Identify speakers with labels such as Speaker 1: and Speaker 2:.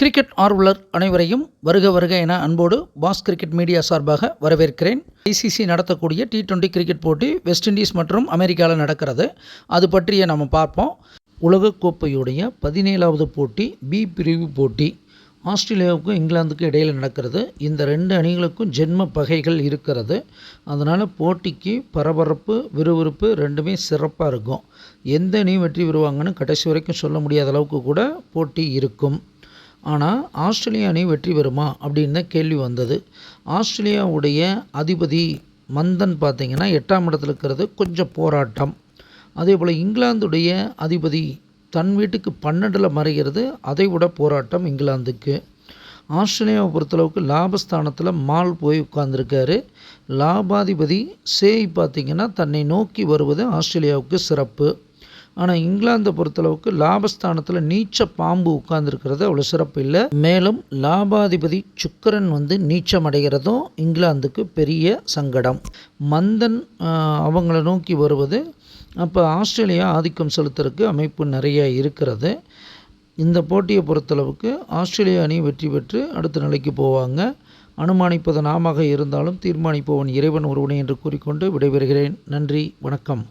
Speaker 1: Cricket ஆர்வலர் அனைவரையும் வருக வருக என அன்போடு பாஸ் கிரிக்கெட் மீடியா சார்பாக வரவேற்கிறேன். ஐசிசி நடத்தக்கூடிய டி டுவெண்ட்டி கிரிக்கெட் போட்டி வெஸ்ட் இண்டீஸ் மற்றும் அமெரிக்காவில் நடக்கிறது. அது பற்றிய நம்ம பார்ப்போம். உலகக்கோப்பையுடைய பதினேழாவது போட்டி பி பிரிவு போட்டி. ஆஸ்திரேலியாவுக்கும் இங்கிலாந்துக்கும் இடையில் நடக்கிறது. இந்த ரெண்டு அணிகளுக்கும் ஜென்ம பகைகள் இருக்கிறது. அதனால் போட்டிக்கு பரபரப்பு விறுவிறுப்பு ரெண்டுமே சிறப்பாக இருக்கும். எந்த அணி வெற்றி பெறுவாங்கன்னு கடைசி வரைக்கும் சொல்ல முடியாத அளவுக்கு கூட போட்டி இருக்கும். ஆனால் ஆஸ்திரேலியா அணி வெற்றி பெறுமா? அப்படின்னு தான் கேள்வி வந்தது. ஆஸ்திரேலியாவுடைய அதிபதி மந்தன் பார்த்திங்கன்னா எட்டாம் இடத்துல இருக்கிறது கொஞ்சம் போராட்டம். அதே போல் இங்கிலாந்துடைய அதிபதி தன் வீட்டுக்கு பன்னெண்டில் மறைகிறது அதை விட போராட்டம் இங்கிலாந்துக்கு. ஆஸ்திரேலியாவை பொறுத்தளவுக்கு லாபஸ்தானத்தில் மால் போய் உட்கார்ந்துருக்காரு. லாபாதிபதி சேய் பார்த்திங்கன்னா தன்னை நோக்கி வருவது ஆஸ்திரேலியாவுக்கு சிறப்பு. ஆனால் இங்கிலாந்தை பொறுத்தளவுக்கு லாபஸ்தானத்தில் நீச்ச பாம்பு உட்கார்ந்துருக்கிறது அவ்வளோ சிறப்பு இல்லை. மேலும் லாபாதிபதி சுக்கரன் வந்து நீச்சம் அடைகிறதும் இங்கிலாந்துக்கு பெரிய சங்கடம். மந்தன் அவங்கள நோக்கி வருவது அப்போ ஆஸ்திரேலியா ஆதிக்கம் செலுத்துறதுக்கு அமைப்பு நிறைய இருக்கிறது. இந்த போட்டியை பொறுத்தளவுக்கு ஆஸ்திரேலியா அணி வெற்றி பெற்று அடுத்த நிலைக்கு போவாங்க. அனுமானிப்பது நாமாக இருந்தாலும் தீர்மானிப்பவன் இறைவன் ஒருவனே என்று கூறிக்கொண்டு விடைபெறுகிறேன். நன்றி வணக்கம்.